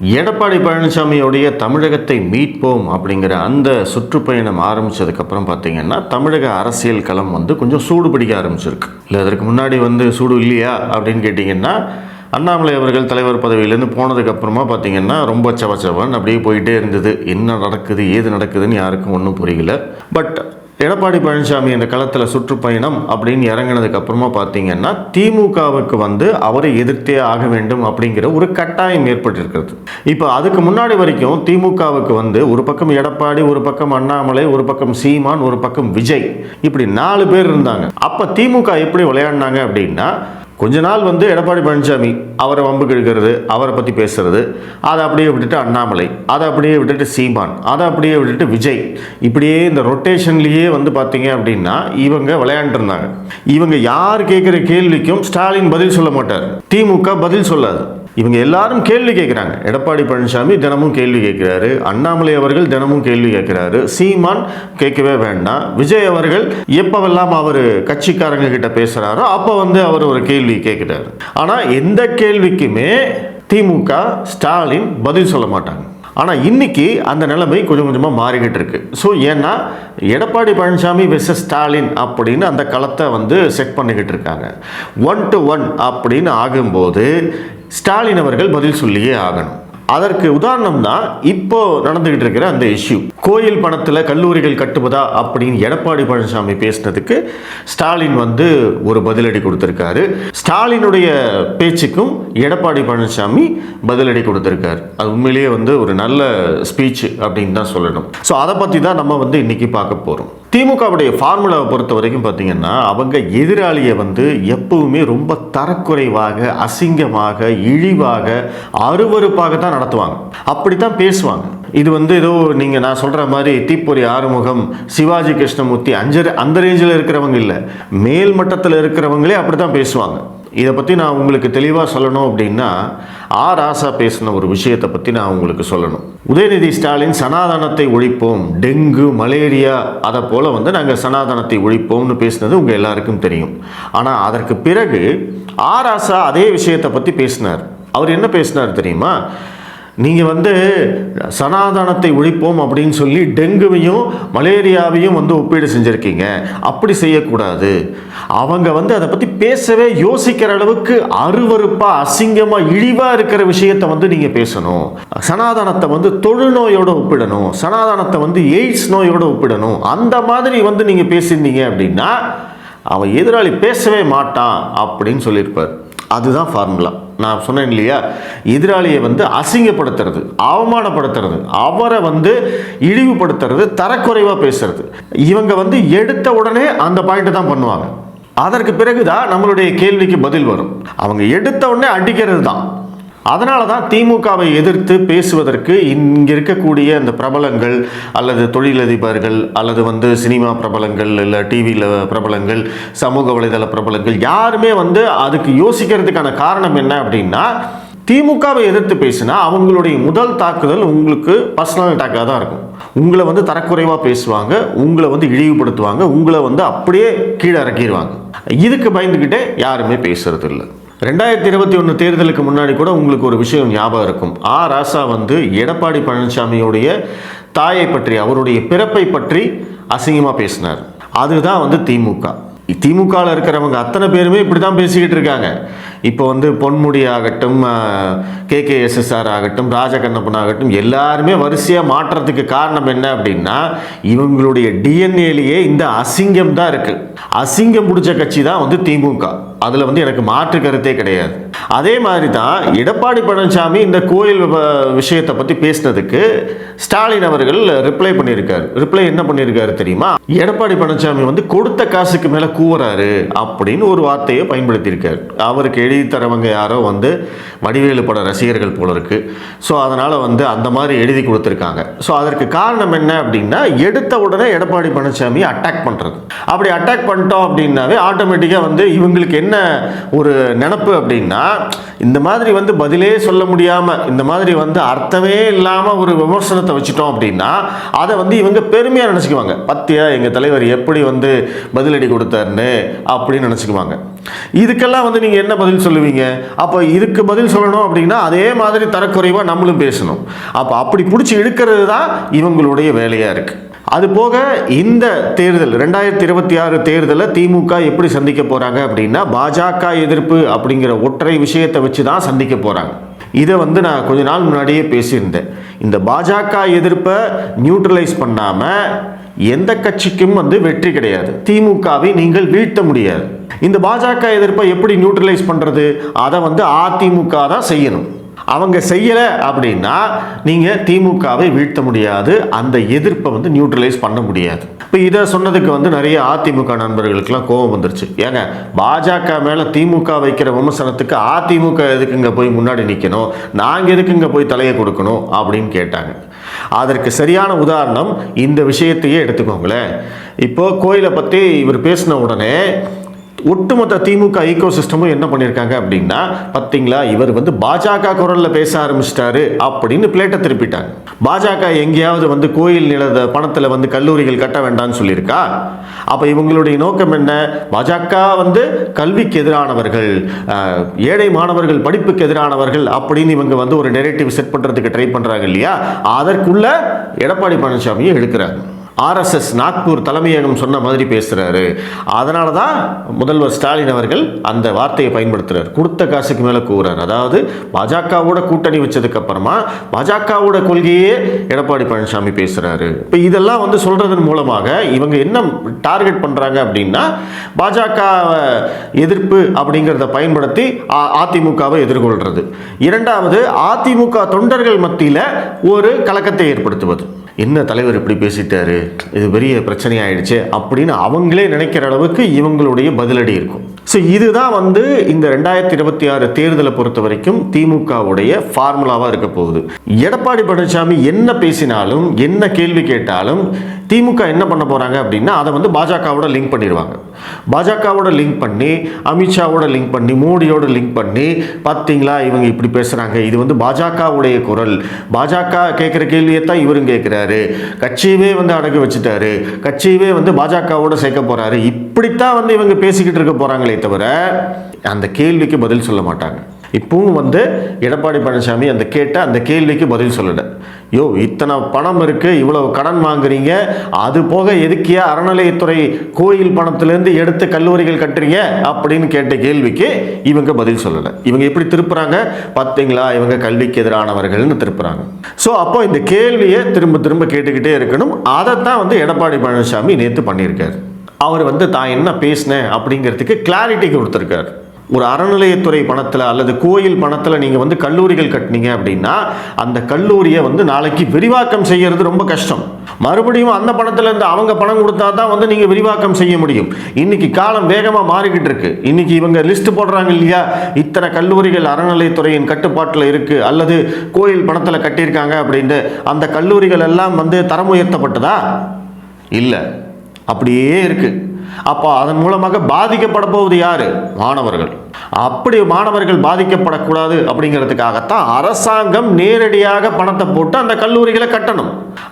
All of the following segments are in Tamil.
எடப்பாடி பழனிசாமியுடைய தமிழகத்தை மீட்போம் அப்படிங்கிற அந்த சுற்றுப்பயணம் ஆரம்பிச்சதுக்கப்புறம் பார்த்தீங்கன்னா தமிழக அரசியல் களம் வந்து கொஞ்சம் சூடு பிடிக்க ஆரம்பிச்சிருக்கு. இல்லை அதற்கு முன்னாடி வந்து சூடு இல்லையா அப்படின்னு கேட்டிங்கன்னா அண்ணாமலை அவர்கள் தலைவர் பதவியிலேருந்து போனதுக்கப்புறமா பார்த்தீங்கன்னா ரொம்ப சவச்சவன் அப்படியே போயிட்டே இருந்தது. என்ன நடக்குது ஏது நடக்குதுன்னு யாருக்கும் ஒன்றும் புரியல. பட் எடப்பாடி பழனிசாமி இந்த களத்தில் சுற்றுப்பயணம் அப்படின்னு இறங்கினதுக்கு அப்புறமா பார்த்தீங்கன்னா திமுகவுக்கு வந்து அவரை எதிர்த்தே ஆக வேண்டும் அப்படிங்கிற ஒரு கட்டாயம் ஏற்பட்டிருக்கிறது. இப்போ அதுக்கு முன்னாடி வரைக்கும் திமுகவுக்கு வந்து ஒரு பக்கம் எடப்பாடி ஒரு பக்கம் அண்ணாமலை ஒரு பக்கம் சீமான் ஒரு பக்கம் விஜய் இப்படி நாலு பேர் இருந்தாங்க. அப்போ திமுக எப்படி விளையாடினாங்க அப்படின்னா கொஞ்ச நாள் வந்து எடப்பாடி பழனிசாமி அவரை வம்புக்கு இழுக்கிறது அவரை பற்றி பேசுகிறது அதை அப்படியே விட்டுட்டு அண்ணாமலை அதை அப்படியே விட்டுட்டு சீமான் அதை அப்படியே விட்டுட்டு விஜய். இப்படியே இந்த ரொட்டேஷன்லேயே வந்து பார்த்தீங்க அப்படின்னா இவங்க விளையாண்டுருந்தாங்க இவங்க யார் கேட்குற கேள்விக்கும் ஸ்டாலின் பதில் சொல்ல மாட்டார். திமுக பதில் சொல்லாது. இவங்க எல்லாரும் கேள்வி கேட்குறாங்க எடப்பாடி பழனிசாமி தினமும் கேள்வி கேட்குறாரு அண்ணாமலை அவர்கள் தினமும் கேள்வி கேட்குறாரு சீமான் கேட்கவே வேண்டாம். விஜய் அவர்கள் எப்போவெல்லாம் அவர் கட்சிக்காரங்க கிட்ட பேசுகிறாரோ அப்போ வந்து அவர் ஒரு கேள்வி கேட்குறாரு. ஆனால் எந்த கேள்விக்குமே திமுக ஸ்டாலின் பதில் சொல்ல மாட்டாங்க. ஆனால் இன்னைக்கு அந்த நிலைமை கொஞ்சம் கொஞ்சமாக மாறிக்கிட்டு இருக்கு. ஸோ ஏன்னா எடப்பாடி பழனிசாமி வெர்சஸ் ஸ்டாலின் அப்படின்னு அந்த களத்தை வந்து செட் பண்ணிக்கிட்டு இருக்காங்க. ஒன் டு ஒன் அப்படின்னு ஆகும்போது ஸ்டாலின் அவர்கள் பதில் சொல்லியே ஆகணும். அதற்கு உதாரணம் தான் இப்போ நடந்துகிட்டு இருக்கிற அந்த இஷ்யூ கோயில் பணத்தில் கல்லூரிகள் கட்டுவதா அப்படின்னு எடப்பாடி பழனிசாமி பேசினதுக்கு ஸ்டாலின் வந்து ஒரு பதிலடி கொடுத்துருக்காரு. ஸ்டாலினுடைய பேச்சுக்கும் எடப்பாடி பழனிசாமி பதிலடி கொடுத்துருக்காரு. அது உண்மையிலேயே வந்து ஒரு நல்ல ஸ்பீச் அப்படின்னு தான் சொல்லணும். ஸோ அதை பற்றி தான் நம்ம வந்து இன்னைக்கு பார்க்க போகிறோம் திமுகவுடைய ஃபார்முலாவை பொறுத்த வரைக்கும் பார்த்தீங்கன்னா அவங்க எதிராளியை வந்து எப்பவுமே ரொம்ப தரக்குறைவாக அசிங்கமாக இழிவாக அருவருப்பாக தான் நடத்துவாங்க. அப்படி தான் பேசுவாங்க. இது வந்து ஏதோ நீங்கள் நான் சொல்கிற மாதிரி தீப்பொறி ஆறுமுகம் சிவாஜி கிருஷ்ணமூர்த்தி அஞ்சர் அந்த ரேஞ்சில் இருக்கிறவங்க இல்லை. மேல் மட்டத்தில் இருக்கிறவங்களே அப்படி தான் பேசுவாங்க. இதை பற்றி நான் உங்களுக்கு தெளிவாக சொல்லணும் அப்படின்னா ஆ ராசா பேசின ஒரு விஷயத்தை பற்றி நான் உங்களுக்கு சொல்லணும். உதயநிதி ஸ்டாலின் சனாதனத்தை ஒழிப்போம் டெங்கு மலேரியா அதை போல் வந்து நாங்கள் சனாதனத்தை ஒழிப்போம்னு பேசினது உங்கள் எல்லாருக்கும் தெரியும். ஆனால் அதற்கு பிறகு ஆ ராசா அதே விஷயத்தை பற்றி பேசினார். அவர் என்ன பேசினார் தெரியுமா? நீங்கள் வந்து சனாதனத்தை ஒழிப்போம் அப்படின்னு சொல்லி டெங்குவையும் மலேரியாவையும் வந்து ஒப்பீடு செஞ்சுருக்கீங்க. அப்படி செய்யக்கூடாது. அவங்க வந்து அதை பற்றி பேசவே யோசிக்கிற அளவுக்கு அருவருப்பாக அசிங்கமாக இழிவாக இருக்கிற விஷயத்தை வந்து நீங்கள் பேசணும். சனாதனத்தை வந்து தொழுநோயோட ஒப்பிடணும். சனாதனத்தை வந்து எய்ட்ஸ் நோயோட ஒப்பிடணும். அந்த மாதிரி வந்து நீங்கள் பேசியிருந்தீங்க அப்படின்னா அவன் எதிராளி பேசவே மாட்டான் அப்படின்னு சொல்லியிருப்பார். அதுதான் ஃபார்முலா. நான் சொன்னேன் இல்லையா? எதிராளியை வந்து அசிங்கப்படுத்துறது அவமானப்படுத்துறது அவரை வந்து இழிவுபடுத்துறது தரக்குறைவாக பேசுறது. இவங்க வந்து எடுத்த உடனே அந்த பாயிண்ட்டை தான் பண்ணுவாங்க. அதற்கு பிறகு தான் நம்மளுடைய கேள்விக்கு பதில் வரும். அவங்க எடுத்த உடனே அடிக்கிறது தான் அதனால தான் திமுகவை எதிர்த்து பேசுவதற்கு இங்கே இருக்கக்கூடிய அந்த பிரபலங்கள் அல்லது தொழிலதிபர்கள் அல்லது வந்து சினிமா பிரபலங்கள் இல்லை டிவியில் பிரபலங்கள் சமூக வலைதள பிரபலங்கள் யாருமே வந்து அதுக்கு யோசிக்கிறதுக்கான காரணம் என்ன அப்படின்னா திமுகவை எதிர்த்து பேசினா அவங்களுடைய முதல் தாக்குதல் உங்களுக்கு பர்சனல் அட்டாக்காக தான் இருக்கும். உங்களை வந்து தரக்குறைவாக பேசுவாங்க உங்களை வந்து இழிவுபடுத்துவாங்க உங்களை வந்து அப்படியே கீழே இறக்கிடுவாங்க இதுக்கு பயந்துக்கிட்டே யாருமே பேசுறது இல்லை ரெண்டாயிரத்தி இருபத்தி ஒன்று தேர்தலுக்கு முன்னாடி கூட உங்களுக்கு ஒரு விஷயம் ஞாபகம் இருக்கும். ஆ. ராசா வந்து எடப்பாடி பழனிசாமியுடைய தாயை பற்றி அவருடைய பிறப்பை பற்றி அசிங்கமாக பேசினார். அதுதான் வந்து திமுக. திமுகவில் இருக்கிறவங்க அத்தனை பேருமே இப்படி தான் பேசிக்கிட்டு இருக்காங்க. இப்போ வந்து பொன்முடி ஆகட்டும் கே கே எஸ்எஸ்ஆர் ஆகட்டும் ராஜகண்ணப்பன் ஆகட்டும் எல்லாருமே வரிசையாக மாற்றத்துக்கு காரணம் என்ன அப்படின்னா இவங்களுடைய டிஎன்ஏலேயே இந்த அசிங்கம் தான் இருக்குது அசிங்கம் பிடிச்ச கட்சி தான் வந்து திமுக அதில் வந்து எனக்கு மாற்று கருத்தே கிடையாது. அதே மாதிரி தான் எடப்பாடி பழனிசாமி இந்த கோயில் விஷயத்தை பற்றி பேசினதுக்கு ஸ்டாலின் அவர்கள் ரிப்ளை பண்ணியிருக்காரு. ரிப்ளை என்ன பண்ணியிருக்காரு தெரியுமா? எடப்பாடி பழனிசாமி வந்து கொடுத்த காசுக்கு மேலே கூவுறாரு அப்படின்னு ஒரு வார்த்தையை பயன்படுத்தியிருக்காரு. அவருக்கு எழுதி தரவங்க யாரோ வந்து வடிவேலு பட ரசிகர்கள் போல இருக்கு. ஸோ அதனால் வந்து அந்த மாதிரி எழுதி கொடுத்துருக்காங்க. ஸோ அதற்கு காரணம் என்ன அப்படின்னா எடுத்த உடனே எடப்பாடி பழனிசாமி அட்டாக் பண்ணுறது அப்படி அட்டாக் பண்ணிட்டோம் அப்படின்னாவே ஆட்டோமேட்டிக்காக வந்து இவங்களுக்கு என்ன ஒரு நினப்பு அப்படின்னா இந்த மாதிரி வந்து பதிலே சொல்ல முடியாமல் இந்த மாதிரி வந்து அர்த்தமே இல்லாமல் ஒரு விமர்சனத்தை வச்சுட்டோம் அப்படின்னா அதை வந்து இவங்க பெருமையாக நினச்சிக்குவாங்க. பத்தியா எங்கள் தலைவர் எப்படி வந்து பதிலடி கொடுத்தாருன்னு? அப்படின்னு நினச்சிக்குவாங்க. இதுக்கெல்லாம் வந்து நீங்கள் என்ன பதில் பதில் சொல்லுவீங்க. அப்போ இதுக்கு பதில் சொல்லணும் அப்படின்னா அதே மாதிரி தரக்குறைவாக நம்மளும் பேசணும். அப்போ அப்படி பிடிச்சி இழுக்கிறது தான் இவங்களுடைய வேலையாக இருக்குது அது போக இந்த தேர்தல் ரெண்டாயிரத்தி இருபத்தி ஆறு தேர்தலை திமுக எப்படி சந்திக்க போகிறாங்க அப்படின்னா பாஜக எதிர்ப்பு அப்படிங்கிற ஒற்றை விஷயத்தை வச்சு தான் சந்திக்க போகிறாங்க இதை வந்து நான் கொஞ்ச நாள் முன்னாடியே பேசியிருந்தேன். இந்த பாஜக எதிர்ப்பை நியூட்ரலைஸ் பண்ணாமல் எந்த கட்சிக்கும் வந்து வெற்றி கிடையாது. திமுகவை நீங்கள் வீழ்த்த முடியாது. இந்த பாஜக எதிர்ப்பை எப்படி நியூட்ரலைஸ் பண்ணுறது அதை வந்து அதிமுக தான் செய்யணும். அவங்க செய்யலை அப்படின்னா நீங்கள் திமுகவை வீழ்த்த முடியாது. அந்த எதிர்ப்பை வந்து நியூட்ரலைஸ் பண்ண முடியாது. இப்போ இதை சொன்னதுக்கு வந்து நிறைய அதிமுக நண்பர்களுக்கெல்லாம் கோபம் வந்துருச்சு. ஏங்க பாஜக மேலே திமுக வைக்கிற விமர்சனத்துக்கு அதிமுக எதுக்குங்க போய் முன்னாடி நிற்கணும் நாங்கள் எதுக்குங்க போய் தலையை கொடுக்கணும்? அப்படின்னு கேட்டாங்க. அதற்கு சரியான உதாரணம் இந்த விஷயத்தையே எடுத்துக்கோங்களேன். இப்போ கோயிலை பற்றி இவர் பேசின உடனே ஒட்டுமொத்த திமுக ஈகோ சிஸ்டமும் என்ன பண்ணியிருக்காங்க அப்படின்னா பார்த்தீங்களா இவர் வந்து பாஜக குரலில் பேச ஆரம்பிச்சிட்டாரு அப்படின்னு பிளேட்டை திருப்பிட்டாங்க. பாஜக எங்கேயாவது வந்து கோயில் நிலத பணத்தில் வந்து கல்லூரிகள் கட்ட வேண்டாம்னு சொல்லியிருக்கா? அப்போ இவங்களுடைய நோக்கம் என்ன? பாஜக வந்து கல்விக்கு எதிரானவர்கள் ஏழை மாணவர்கள் படிப்புக்கு எதிரானவர்கள் அப்படின்னு இவங்க வந்து ஒரு நெரேட்டிவ் செட் பண்ணுறதுக்கு ட்ரை பண்ணுறாங்க இல்லையா? அதற்குள்ள எடப்பாடி பழனிசாமியும் எடுக்கிறாங்க ஆர்எஸ்எஸ் நாக்பூர் தலைமையகம் சொன்ன மாதிரி பேசுகிறாரு அதனால தான் முதல்வர் ஸ்டாலின் அவர்கள் அந்த வார்த்தையை பயன்படுத்துகிறார் கொடுத்த காசுக்கு மேலே கூறார் அதாவது பாஜகவோட கூட்டணி வச்சதுக்கப்புறமா பாஜகவோட கொள்கையே எடப்பாடி பழனிசாமி பேசுகிறாரு இப்போ இதெல்லாம் வந்து சொல்கிறதன் மூலமாக இவங்க என்ன டார்கெட் பண்ணுறாங்க அப்படின்னா பாஜக எதிர்ப்பு அப்படிங்கிறத பயன்படுத்தி அ- அதிமுகவை எதிர்கொள்கிறது இரண்டாவது அதிமுக தொண்டர்கள் மத்தியில் ஒரு கலக்கத்தை ஏற்படுத்துவது. என்ன தலைவர் இப்படி பேசிட்டாரு? இது பெரிய பிரச்சனையாயிடுச்சு அப்படின்னு அவங்களே நினைக்கிற அளவுக்கு இவங்களுடைய பதிலடி இருக்கும். ஸோ இதுதான் வந்து இந்த ரெண்டாயிரத்தி இருபத்தி ஆறு தேர்தலை பொறுத்த வரைக்கும் திமுகவுடைய ஃபார்முலாவாக இருக்க போகுது. எடப்பாடி பழனிசாமி என்ன பேசினாலும் என்ன கேள்வி கேட்டாலும் திமுக என்ன பண்ண போகிறாங்க அப்படின்னா அதை வந்து பாஜகவோட லிங்க் பண்ணிடுவாங்க. பாஜகவோட லிங்க் பண்ணி அமித்ஷாவோட லிங்க் பண்ணி மோடியோட லிங்க் பண்ணி பார்த்தீங்களா இவங்க இப்படி பேசுகிறாங்க இது வந்து பாஜகவுடைய குரல். பாஜக கேட்குற கேள்வியை தான் இவரும் கேட்குறாரு கட்சியவே வந்து அடகு வச்சுட்டாரு. கட்சியவே வந்து பாஜகவோட சேர்க்க போகிறாரு இப்படித்தான் வந்து இவங்க பேசிக்கிட்டு இருக்க போகிறாங்களே தவிர அந்த கேள்விக்கு பதில் சொல்ல மாட்டாங்க. இப்பவும் வந்து எடப்பாடி பழனிசாமி அந்த கேட்ட அந்த கேள்விக்கு பதில் சொல்லலை. யோ இத்தனை பணம் இருக்குது இவ்வளவு கடன் வாங்குறீங்க அது போக எதுக்கியா அறநிலையத்துறை கோயில் பணத்திலேருந்து எடுத்து கல்லூரிகள் கட்டுறீங்க அப்படின்னு கேட்ட கேள்விக்கு இவங்க பதில் சொல்லலை. இவங்க எப்படி திருப்புறாங்க? பார்த்தீங்களா? இவங்க கல்விக்கு எதிரானவர்கள்னு திருப்புறாங்க. ஸோ அப்போ இந்த கேள்வியை திரும்ப திரும்ப கேட்டுக்கிட்டே இருக்கணும். அதைத்தான் வந்து எடப்பாடி பழனிசாமி நேற்று பண்ணியிருக்காரு. அவர் வந்து தான் என்ன பேசினேன்? அப்படிங்கிறதுக்கு கிளாரிட்டி கொடுத்துருக்காரு. ஒரு அறநிலையத்துறை பணத்தில் அல்லது கோயில் பணத்தில் நீங்கள் வந்து கல்லூரிகள் கட்டினீங்க அப்படின்னா அந்த கல்லூரியை வந்து நாளைக்கு விரிவாக்கம் செய்யறது ரொம்ப கஷ்டம். மறுபடியும் அந்த பணத்தில் இருந்து அவங்க பணம் கொடுத்தா தான் வந்து நீங்கள் விரிவாக்கம் செய்ய முடியும். இன்னைக்கு காலம் வேகமாக மாறிக்கிட்டு இருக்கு. இன்னைக்கு இவங்க லிஸ்ட் போடுறாங்க இல்லையா? இத்தனை கல்லூரிகள் அறநிலையத்துறையின் கட்டுப்பாட்டில் இருக்குது அல்லது கோயில் பணத்தில் கட்டியிருக்காங்க அப்படின்னு அந்த கல்லூரிகள் எல்லாம் வந்து தரம் உயர்த்தப்பட்டதா? இல்லை. அப்படியே இருக்கு. அப்போ அதன் மூலமாக பாதிக்கப்பட போவது யாரு? மாணவர்கள். அப்படி மாணவர்கள் பாதிக்கப்படக்கூடாது அப்படிங்கிறதுக்காகத்தான் அரசாங்கம் நேரடியாக பணத்தை போட்டு அந்த கல்லூரிகளை கட்டணும்.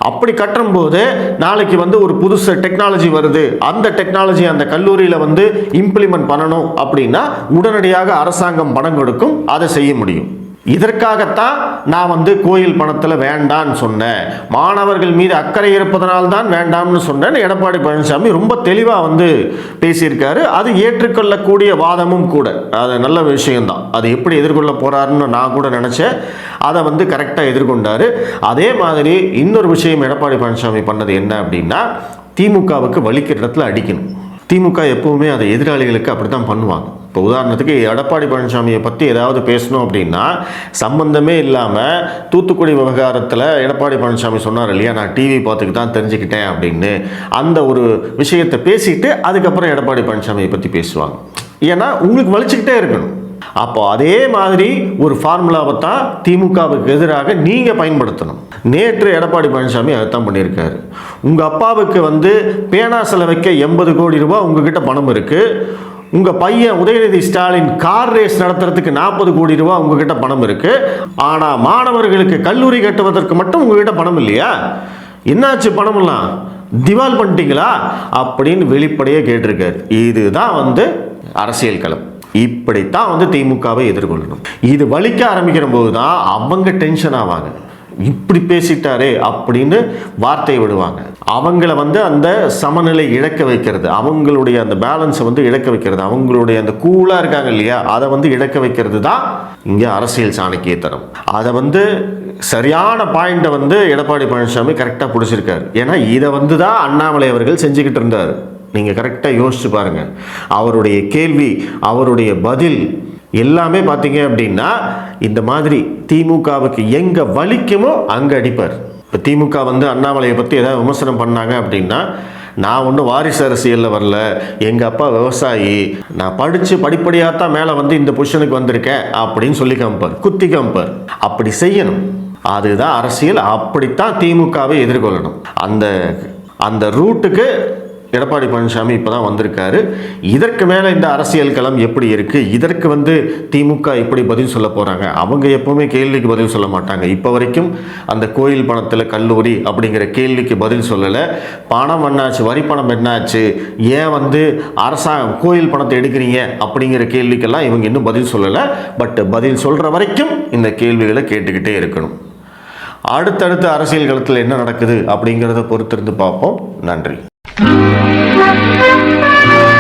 அப்படி கட்டும் போது நாளைக்கு வந்து ஒரு புதுசு டெக்னாலஜி வருது. அந்த டெக்னாலஜி அந்த கல்லூரியில் வந்து இம்ப்ளிமெண்ட் பண்ணணும் அப்படின்னா உடனடியாக அரசாங்கம் பணம் கொடுக்கும். அதை செய்ய முடியும். இதற்காகத்தான் நான் வந்து கோயில் பணத்தில் வேண்டான்னு சொன்னேன். மாணவர்கள் மீது அக்கறை இருப்பதனால்தான் வேண்டாம்னு சொன்னேன் எடப்பாடி பழனிசாமி ரொம்ப தெளிவாக வந்து பேசியிருக்காரு. அது ஏற்றுக்கொள்ளக்கூடிய வாதமும் கூட. அது நல்ல விஷயம்தான். அது எப்படி எதிர்கொள்ள போகிறாருன்னு நான் கூட நினச்சேன். அதை வந்து கரெக்டாக எதிர்கொண்டார். அதே மாதிரி இன்னொரு விஷயம் எடப்பாடி பழனிசாமி பண்ணது என்ன அப்படின்னா திமுகவுக்கு வலிக்கிற இடத்துல அடிக்கணும். திமுக எப்பவுமே அதை எதிராளிகளுக்கு அப்படி தான் பண்ணுவாங்க. இப்போ உதாரணத்துக்கு எடப்பாடி பழனிசாமியை பற்றி ஏதாவது பேசணும் அப்படின்னா சம்பந்தமே இல்லாமல் தூத்துக்குடி விவகாரத்தில் எடப்பாடி பழனிசாமி சொன்னார் இல்லையா நான் டிவி பார்த்துக்கு தான் தெரிஞ்சுக்கிட்டேன் அப்படின்னு. அந்த ஒரு விஷயத்தை பேசிட்டு அதுக்கப்புறம் எடப்பாடி பழனிசாமியை பற்றி பேசுவாங்க. ஏன்னா உங்களுக்கு வலிச்சுக்கிட்டே இருக்கணும். அப்போ அதே மாதிரி ஒரு ஃபார்முலாவை தான் திமுகவுக்கு எதிராக நீங்கள் பயன்படுத்தணும். நேற்று எடப்பாடி பழனிசாமி அதைத்தான் பண்ணியிருக்காரு. உங்கள் அப்பாவுக்கு வந்து பேனா செலவைக்க எண்பது கோடி ரூபாய் உங்ககிட்ட பணம் இருக்குது உங்கள் பையன் உதயநிதி ஸ்டாலின் கார் ரேஸ் நடத்துறதுக்கு நாற்பது கோடி ரூபா உங்ககிட்ட பணம் இருக்குது ஆனால் மாணவர்களுக்கு கல்லூரி கட்டுவதற்கு மட்டும் உங்ககிட்ட பணம் இல்லையா? என்னாச்சு பணமெல்லாம்? திவால் பண்ணிட்டீங்களா? அப்படின்னு வெளிப்படையே கேட்டிருக்காரு. இதுதான் வந்து அரசியல் களம். இப்படித்தான் வந்து திமுகவை எதிர்கொள்ளணும். இது வலிக்க ஆரம்பிக்கிற போது தான் அவங்க டென்ஷன் ஆவாங்க. இப்படி பேசிட்டாரே அப்படின்னு வார்த்தையை விடுவாங்க. அவங்கள வந்து அந்த சமநிலை இழக்க வைக்கிறது அவங்களுடைய அந்த பேலன்ஸை வந்து இழக்க வைக்கிறது அவங்களுடைய அந்த கூலாக இருக்காங்க இல்லையா அதை வந்து இழக்க வைக்கிறது தான் இங்கே அரசியல் சாணக்கியத்தனம் அதை வந்து சரியான பாயிண்ட்டை வந்து எடப்பாடி பழனிசாமி கரெக்டாக பிடிச்சிருக்காரு. ஏன்னா இதை வந்து தான் அண்ணாமலை அவர்கள் செஞ்சுக்கிட்டு இருந்தார். நீங்கள் கரெக்டாக யோசிச்சு பாருங்க. அவருடைய கேள்வி அவருடைய பதில் எல்லாமே பார்த்தீங்க அப்படின்னா இந்த மாதிரி திமுகவுக்கு எங்கே வலிக்குமோ அங்கே அடிப்பார். இப்போ திமுக வந்து அண்ணாமலையை பற்றி ஏதாவது விமர்சனம் பண்ணாங்க அப்படின்னா நான் ஒன்றும் வாரிசு அரசியலில் வரல. எங்கள் அப்பா விவசாயி. நான் படித்து படிப்படியாக தான் மேலே வந்து இந்த பொசிஷனுக்கு வந்திருக்கேன் அப்படின்னு சொல்லி காமிப்பார் குத்தி காமிப்பார் அப்படி செய்யணும். அதுதான் அரசியல். அப்படித்தான் திமுகவை எதிர்கொள்ளணும். அந்த அந்த ரூட்டுக்கு எடப்பாடி பழனிசாமி இப்போ தான் வந்திருக்காரு. இதற்கு மேலே இந்த அரசியல் களம் எப்படி இருக்குது இதற்கு வந்து திமுக எப்படி பதில் சொல்ல போகிறாங்க அவங்க எப்போவுமே கேள்விக்கு பதில் சொல்ல மாட்டாங்க. இப்போ வரைக்கும் அந்த கோயில் பணத்தில் கல்லூரி அப்படிங்கிற கேள்விக்கு பதில் சொல்லலை. பணம் என்னாச்சு? வரி பணம் என்னாச்சு? ஏன் வந்து அரசாங்கம் கோயில் பணத்தை எடுக்கிறீங்க? அப்படிங்கிற கேள்விக்கெல்லாம் இவங்க இன்னும் பதில் சொல்லலை. பட் பதில் சொல்கிற வரைக்கும் இந்த கேள்விகளை கேட்டுக்கிட்டே இருக்கணும். அடுத்தடுத்த அரசியல் களத்தில் என்ன நடக்குது அப்படிங்கிறத பொறுத்திருந்து பார்ப்போம். நன்றி. Thank you.